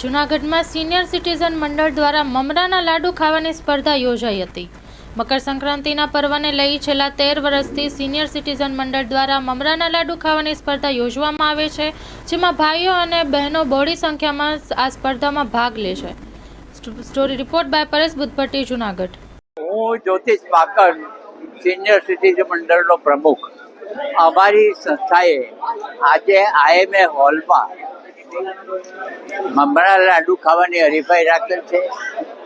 જૂનાગઢમાં senior citizen મંડળ દ્વારા મમરાના લાડુ ખાવાની સ્પર્ધા યોજાઈ હતી. મકર સંક્રાંતિના પર્વને લઈ છેલ્લા તેર વર્ષથી સિનિયર સિટીઝન મંડળ દ્વારા મમરાના લાડુ ખાવાની સ્પર્ધા યોજવામાં આવે છે, જેમાં ભાઈઓ અને બહેનો બહોળી સંખ્યામાં આ સ્પર્ધામાં ભાગ લે છે. Story report by Paresh Buddhbhatti Junagadh. હું જ્યોતિષ માકર સિનિયર સિટીઝન મંડળનો પ્રમુખ. અમારી સંસ્થાએ આજે આઈએમએ હોલમાં મમરા લાડુ ખાવાની હરીફાઈ રાખેલ છે.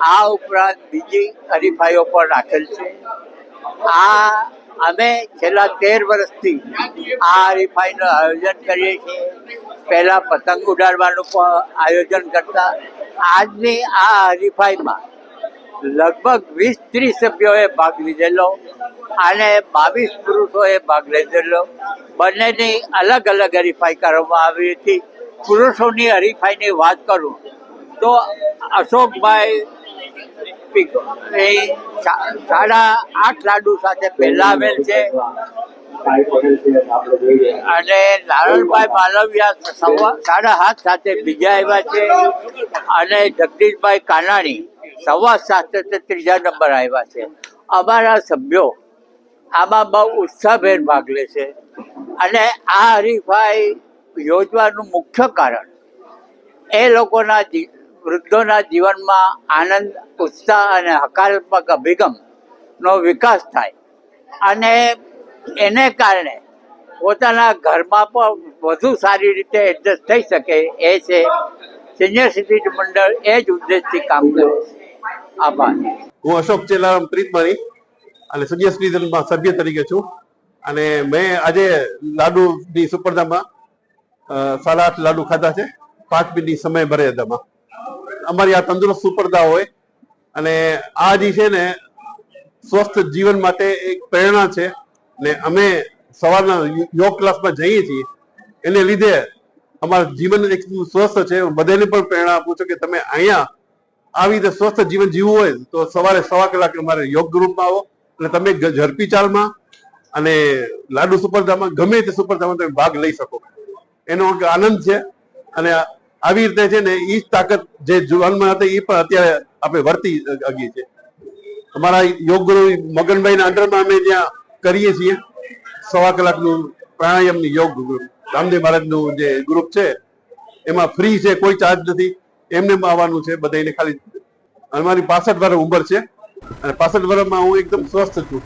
આ ઉપરાંત બીજી હરીફાઈઓ પણ રાખેલ છે. આ અમે છેલ્લા તેર વર્ષથી આ હરીફાઈનું આયોજન કરીએ છીએ. પહેલાં પતંગ ઉડાડવાનું પણ આયોજન કરતા આજની આ હરીફાઈમાં લગભગ વીસ ત્રીસ સભ્યોએ ભાગ લીધેલો અને બાવીસ પુરુષોએ ભાગ લીધેલો. બંનેની અલગ અલગ હરીફાઈ કરવામાં આવી હતી. પુરુષોની હરીફાઈની વાત કરું તો અશોકભાઈ એ સાડા આઠ લાડુ સાથે પહેલા આવેલ છે. અને નારણભાઈ માલવિયા સાડા હાથ સાથે બીજા આવ્યા છે. અને જગદીશભાઈ કાનાણી સવા સાથે ત્રીજા નંબર આવ્યા છે. અમારા સભ્યો આમાં બહુ ઉત્સાહભેર ભાગ લે છે. અને આ હરીફાઈ યોજવાનું મુખ્ય કારણ, એ લોકોના વૃદ્ધોના જીવનમાં આનંદ, ઉત્સાહ અને હકારાત્મક અભિગમનો વિકાસ થાય. અને એને કારણે પોતાના ઘરમાં પણ વધુ સારી રીતે એડજસ્ટ થઈ શકે એ છે સિનિયર સિટીઝન મંડળ એ જ ઉદ્દેશથી કામ કરે છે. આભાર. હું અશોક ચેલારામ પ્રીતમાની અને સિનિયર સિટીઝનમાં સભ્ય તરીકે છું. અને મેં આજે લાડુની સ્પર્ધામાં સાડા આઠ લાડુ ખાધા છે. પાંચ મિનિટ સમય ભરે મર્યાદામાં અમારી આ તંદુરસ્ત સ્પર્ધા હોય અને આ જે છે ને સ્વસ્થ જીવન માટે એક પ્રેરણા છે ને અમે સવારના યોગ ક્લાસમાં જઈએ છીએ. એને લીધે અમારું જીવન એકદમ સ્વસ્થ છે. બધાને પણ પ્રેરણા આપું છું કે તમે અહીંયા આવી રીતે સ્વસ્થ જીવન જીવવું હોય તો સવારે સવા કલાકે અમારે યોગ ગ્રુપમાં આવો અને તમે ઝડપી ચાલમાં અને લાડુ સ્પર્ધામાં ગમે તે સ્પર્ધામાં તમે ભાગ લઈ શકો. એનો આનંદ છે. અને આવી રીતે છે ને એ જ તાકાત જે જુવાનમાં હતી એ પણ અત્યારે આપણે વર્તી અગી છે. અમારા યોગ ગુરુ મગનભાઈના અંડરમાં અમે જ્યાં કરીએ છીએ. સવા કલાકનું પ્રાણાયામની યોગ ગ્રુપ રામદેવ મહારાજનું જે ગ્રુપ છે, એમાં ફ્રી છે, કોઈ ચાર્જ નથી. એમને આવવાનું છે બધાને ખાલી. અમારી પાસઠ વર્ષ ઉંમર છે. અને પાસઠ વર્ષમાં હું એકદમ સ્વસ્થ છું.